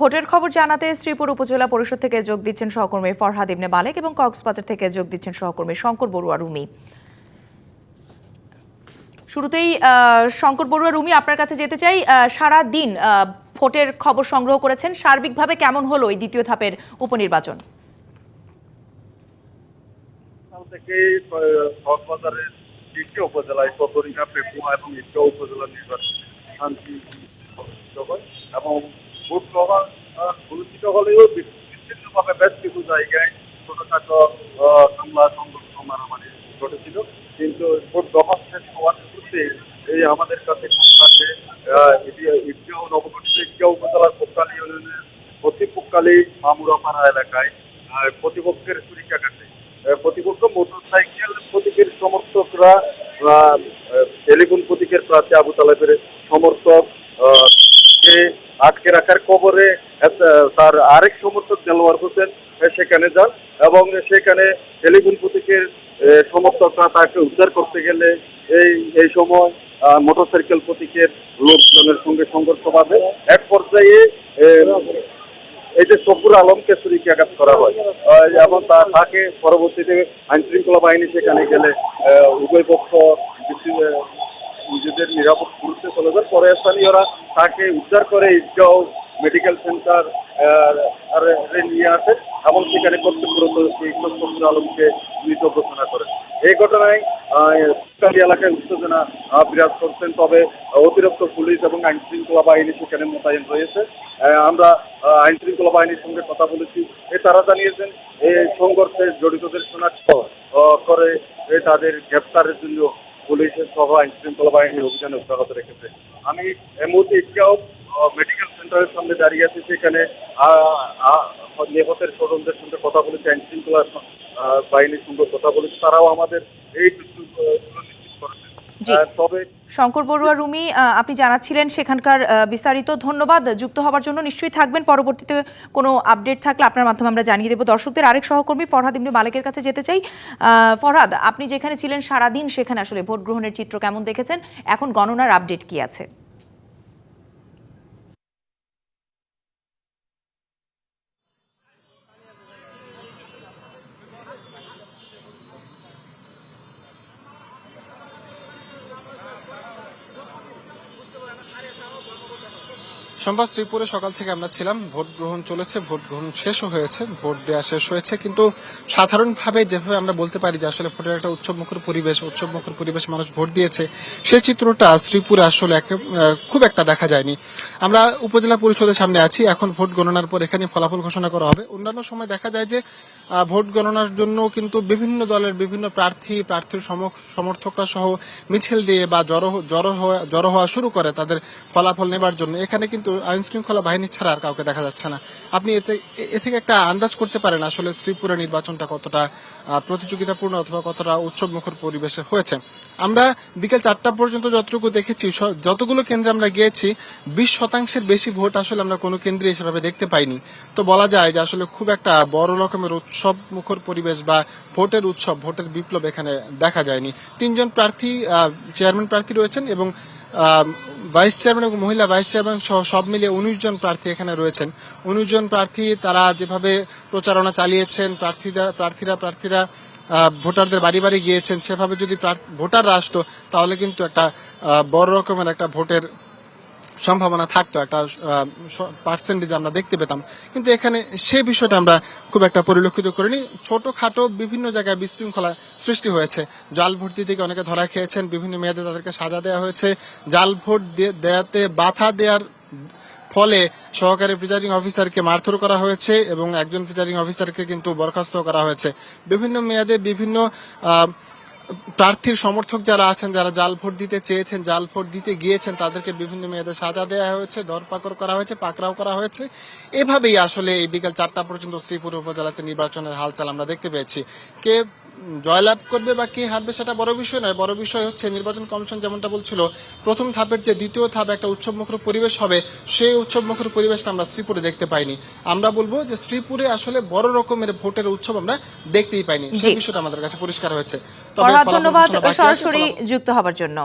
ভোটের খবর জানাতে শ্রীপুর উপজেলা পরিষদ থেকে যোগ দিচ্ছেন সহকর্মী ফরহাদ ইবনে মালেক এবং কক্সবাজার থেকে যোগ দিচ্ছেন সহকর্মী শঙ্কর বড়ুয়া রুমি। শুরুতেই শঙ্কর বড়ুয়া রুমি, আপনার কাছে যেতে চাই সারা দিন ভোটের খবর সংগ্রহ করেছেন। সার্বিকভাবে কেমন হলো এই দ্বিতীয় ধাপের উপনির্বাচন? উপজেলায় এবং ভোট গ্রহণ অনুষ্ঠিত হলেও বিচ্ছিন্নভাবে বেশ কিছু জায়গায় ছোটখাটো হামলা সংঘর্ষ মারামারি ঘটেছিল। কিন্তু ভোট গ্রহণ শেষ হওয়ার শুরুতে এই আমাদের কাছে আছে ইটকা নবগঠিত ইটকা উপজেলার পোকালী ইউনিয়নের অতি মামুরাপাড়া এলাকায় প্রতিপক্ষের ছুরিকা কাটে আহ, প্রতিপক্ষ মোটরসাইকেল প্রতীকের সমর্থকরা টেলিফোন প্রতীকের প্রার্থী আবু তালেবের সমর্থক আটকে রাখার খবরে তার আরেক সমর্থক দেলোয়ার হোসেন সেখানে যান এবং সেখানে টেলিফোন প্রতীকের সমর্থকরা তাকে উদ্ধার করতে গেলে এই এই সময় মোটরসাইকেল প্রতীকের লোকজনের সঙ্গে সংঘর্ষ বাঁধে। এক পর্যায়ে এই যে সফুর আলমকে ছুরিকাঘাত করা হয় এবং তাকে পরবর্তীতে আইন শৃঙ্খলা বাহিনী সেখানে গেলে উভয় পক্ষ নিজেদের নিরাপদ গুরুত্বে চলে যান পরে স্থানীয়রা তাকে উদ্ধার করে ঈদগাঁও মেডিকেল সেন্টার নিয়ে আসে। এবং সেখানে শিক্ষক সফুর আলমকে মৃত ঘোষণা করেন এই ঘটনায় এলাকায় উত্তেজনা বিরাজ করছেন। তবে অতিরিক্ত পুলিশ এবং আইন শৃঙ্খলা বাহিনী সেখানে মোতায়েন রয়েছে। আমরা আইন শৃঙ্খলা বাহিনীর সঙ্গে কথা বলেছি। এ তারা জানিয়েছেন এই সংঘর্ষে জড়িতদের শনাক্ত করে তাদের গ্রেপ্তারের জন্য সহ আইন শৃঙ্খলা বাহিনীর অভিযানে অব্যাহত রেখেছে। আমি এই মুহূর্তে ইসকাও মেডিকেল সেন্টারের সামনে দাঁড়িয়ে আছি, সেখানে নিহতের স্বজনদের সঙ্গে কথা বলেছি, আইন শৃঙ্খলা বাহিনীর সঙ্গে কথা বলেছে। তারাও আমাদের এই তবে শঙ্কর বড়ুয়া রুমি আপনি জানাচ্ছিলেন সেখানকার বিস্তারিত। ধন্যবাদ। যুক্ত হওয়ার জন্য নিশ্চয়ই থাকবেন। পরবর্তীতে কোনো আপডেট থাকলে আপনার মাধ্যমে আমরা জানিয়ে দেবো। দর্শকদের আরেক সহকর্মী ফরহাদ ইমনি মালিকের কাছে যেতে চাই। আহ, ফরহাদ আপনি যেখানে ছিলেন সারাদিন সেখানে আসলে ভোট গ্রহণের চিত্র কেমন দেখেছেন? এখন গণনার আপডেট কি আছে? সোমবার শ্রীপুরে সকাল থেকে আমরা ছিলাম। ভোট গ্রহণ চলেছে, ভোট গ্রহণ শেষও হয়েছে, ভোট দেওয়া শেষ হয়েছে। কিন্তু সাধারণভাবে যেভাবে আমরা বলতে পারি যে আসলে ভোটের একটা উৎসবমুখর পরিবেশ উৎসবমুখর পরিবেশ মানুষ ভোট দিয়েছে সেই চিত্রটা শ্রীপুরে আসলে খুব একটা দেখা যায়নি। আমরা উপজেলা পরিষদের সামনে আছি, এখন ভোট গণনার পর এখানে ফলাফল ঘোষণা করা হবে। অন্যান্য সময় দেখা যায় যে ভোট গণনার জন্য কিন্তু বিভিন্ন দলের বিভিন্ন প্রার্থী, প্রার্থীর সমর্থকরা সহ মিছিল দিয়ে বা জড়ো জড়ো হওয়া শুরু করে তাদের ফলাফল নেবার জন্য। এখানে কিন্তু আইন শৃঙ্খলা বাহিনী ছাড়া আর কাউকে দেখা যাচ্ছে না। আপনি এতে এ- থেকে একটা আন্দাজ করতে পারেন আসলে শ্রীপুরের নির্বাচনটা কতটা প্রতিযোগিতাপূর্ণ অথবা কতটা উৎসবমুখর পরিবেশে হয়েছে। আমরা বিকেল চারটা পর্যন্ত যতটুকু দেখেছি যতগুলো কেন্দ্রে আমরা গিয়েছি, বিশ শতাংশের বেশি ভোট আসলে আমরা কোনো কেন্দ্রে সেভাবে দেখতে পাইনি। তো বলা যায় যে আসলে খুব একটা বড় রকমের উৎসব মুখর পরিবেশ বা ভোটের উৎসব, ভোটের বিপ্লব এখানে দেখা যায়নি। তিনজন প্রার্থী চেয়ারম্যান প্রার্থী রয়েছেন এবং ভাইস চেয়ারম্যান এবং মহিলা ভাইস চেয়ারম্যান সহ সব মিলিয়ে উনিশ জন প্রার্থী এখানে রয়েছেন। উনিশ জন প্রার্থী তারা যেভাবে প্রচারণা চালিয়েছেন, প্রার্থীরা প্রার্থীরা প্রার্থীরা ভোটারদের বাড়ি বাড়ি গিয়েছেন, সেভাবে যদি ভোটাররা আসতো, তাহলে কিন্তু একটা বড় রকমের একটা ভোটের সম্ভাবনা থাকতো একটা পার্সেন্টেজ আমরা দেখতে পেতাম। কিন্তু এখানে সে বিষয়টা আমরা খুব একটা পরিলক্ষিত করিনি। ছোটখাটো বিভিন্ন জায়গায় বিশৃঙ্খলা সৃষ্টি হয়েছে। জাল দিতে গিয়ে অনেকে ধরা খেয়েছেন, বিভিন্ন মেয়াদে তাদেরকে সাজা দেওয়া হয়েছে। জাল ভোট দিয়ে- দেয়াতে বাধা দেওয়ার ফলে সহকারী প্রিজাইডিং অফিসারকে মারধর করা হয়েছে এবং একজন প্রিজাইডিং অফিসারকে কিন্তু বরখাস্ত করা হয়েছে। বিভিন্ন মেয়াদে বিভিন্ন প্রার্থীর সমর্থক যারা আছেন যারা জাল ভোট দিতে চেয়েছেন জাল ভোট দিতে গিয়েছেন তাদেরকে বিভিন্ন মেয়াদে সাজা দেওয়া হয়েছে ধরপাকড় করা হয়েছে পাকড়াও করা হয়েছে। এভাবেই আসলে এই বিকেল চারটা পর্যন্ত শ্রীপুর উপজেলাতে নির্বাচনের হালচাল আমরা দেখতে পেয়েছি। কে জয়লাভ করবে বা কে হারবে সেটা বড় বিষয় নয় বড় বিষয় হচ্ছে নির্বাচন কমিশন যেমনটা বলছিল প্রথম ধাপের যে দ্বিতীয় ধাপ একটা উৎসবমুখর পরিবেশ হবে সেই উৎসবমুখর পরিবেশটা আমরা শ্রীপুরে দেখতে পাইনি। আমরা বলব যে শ্রীপুরে আসলে বড় রকমের ভোটের উৎসব আমরা দেখতেই পাইনি। সেই বিষয়টা আমাদের কাছে পরিষ্কার হয়েছে। ধন্যবাদ সরাসরি যুক্ত হবার জন্য।